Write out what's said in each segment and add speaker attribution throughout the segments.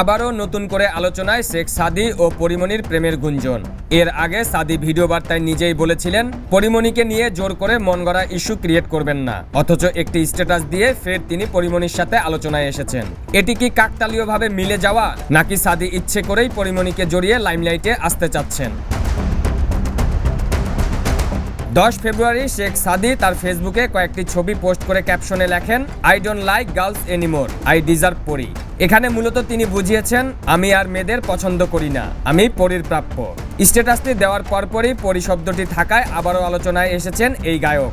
Speaker 1: আবারও নতুন করে আলোচনায় শেখ সাদি ও পরিমণির প্রেমের গুঞ্জন। এর আগে সাদি ভিডিও বার্তায় নিজেই বলেছিলেন পরিমণিকে নিয়ে জোর করে মন গড়া ইস্যু ক্রিয়েট করবেন না। অথচ একটি স্ট্যাটাস দিয়ে ফের তিনি পরিমণির সাথে আলোচনায় এসেছেন। এটি কি কাকতালীয়ভাবে মিলে যাওয়া, নাকি সাদি ইচ্ছে করেই পরিমণিকে জড়িয়ে লাইমলাইটে আসতে চাচ্ছেন? দশ ফেব্রুয়ারি শেখ সাদি তার ফেসবুকে কয়েকটি ছবি পোস্ট করে ক্যাপশনে লেখেন I don't like girls anymore I deserve পরি। এখানে মূলত তিনি বুঝিয়েছেন, আমি আর মেয়েদের পছন্দ করি না। আমি পরির প্রাপ্য। স্ট্যাটাসটি দেওয়ার পরপরই পরি শব্দটি থাকায় আবারও আলোচনায় এসেছেন এই গায়ক।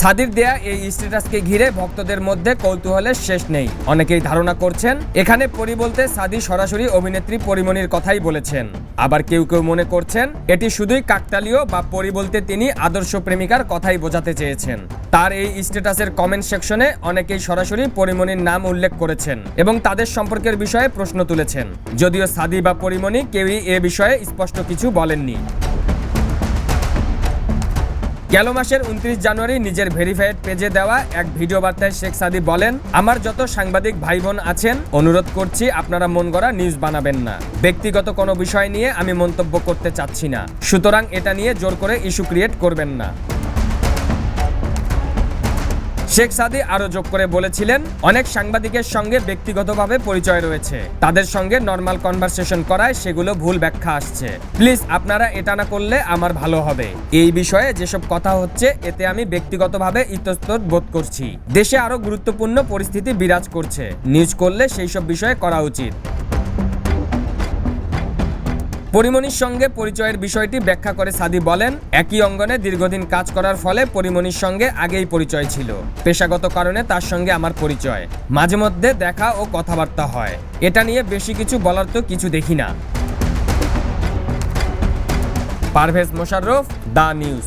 Speaker 1: সাদির দেয়া এই স্ট্যাটাসকে ঘিরে ভক্তদের মধ্যে কৌতূহলের শেষ নেই। অনেকেই ধারণা করছেন, এখানে পরি বলতে সাদি সরাসরি অভিনেত্রী পরিমণির কথাই বলেছেন। আবার কেউ কেউ মনে করছেন, এটি শুধুই কাকতালীয় বা পরি বলতে তিনি আদর্শ প্রেমিকার কথাই বোঝাতে চেয়েছেন। তার এই স্ট্যাটাসের কমেন্ট সেকশনে অনেকেই সরাসরি পরিমণির নাম উল্লেখ করেছেন এবং তাদের সম্পর্কের বিষয়ে প্রশ্ন তুলেছেন। যদিও সাদি বা পরিমণি কেউই এ বিষয়ে স্পষ্ট কিছু বলেননি। গেল মাসের উনত্রিশ জানুয়ারি নিজের ভেরিফাইড পেজে দেওয়া এক ভিডিও বার্তায় শেখ সাদি বলেন, আমার যত সাংবাদিক ভাই বোন আছেন, অনুরোধ করছি আপনারা মন গড়া নিউজ বানাবেন না। ব্যক্তিগত কোনো বিষয় নিয়ে আমি মন্তব্য করতে চাচ্ছি না। সুতরাং এটা নিয়ে জোর করে ইস্যু ক্রিয়েট করবেন না। শেখ সাদি আরও যোগ করে বলেছিলেন, অনেক সাংবাদিকের সঙ্গে ব্যক্তিগতভাবে পরিচয় রয়েছে। তাদের সঙ্গে নর্মাল কনভারসেশন করায় সেগুলো ভুল ব্যাখ্যা আসছে। প্লিজ, আপনারা এটা না করলে আমার ভালো হবে। এই বিষয়ে যেসব কথা হচ্ছে, এতে আমি ব্যক্তিগতভাবে ইতস্তত বোধ করছি। দেশে আরও গুরুত্বপূর্ণ পরিস্থিতি বিরাজ করছে। নিউজ করলে সেই সব বিষয়ে করা উচিত। পরিমণির সঙ্গে পরিচয়ের বিষয়টি ব্যাখ্যা করে সাদি বলেন, একই অঙ্গনে দীর্ঘদিন কাজ করার ফলে পরিমণির সঙ্গে আগেই পরিচয় ছিল। পেশাগত কারণে তার সঙ্গে আমার পরিচয়। মাঝে মধ্যে দেখা ও কথাবার্তা হয়। এটা নিয়ে বেশি কিছু বলার তো কিছু দেখি না। Pervez Musharraf the news.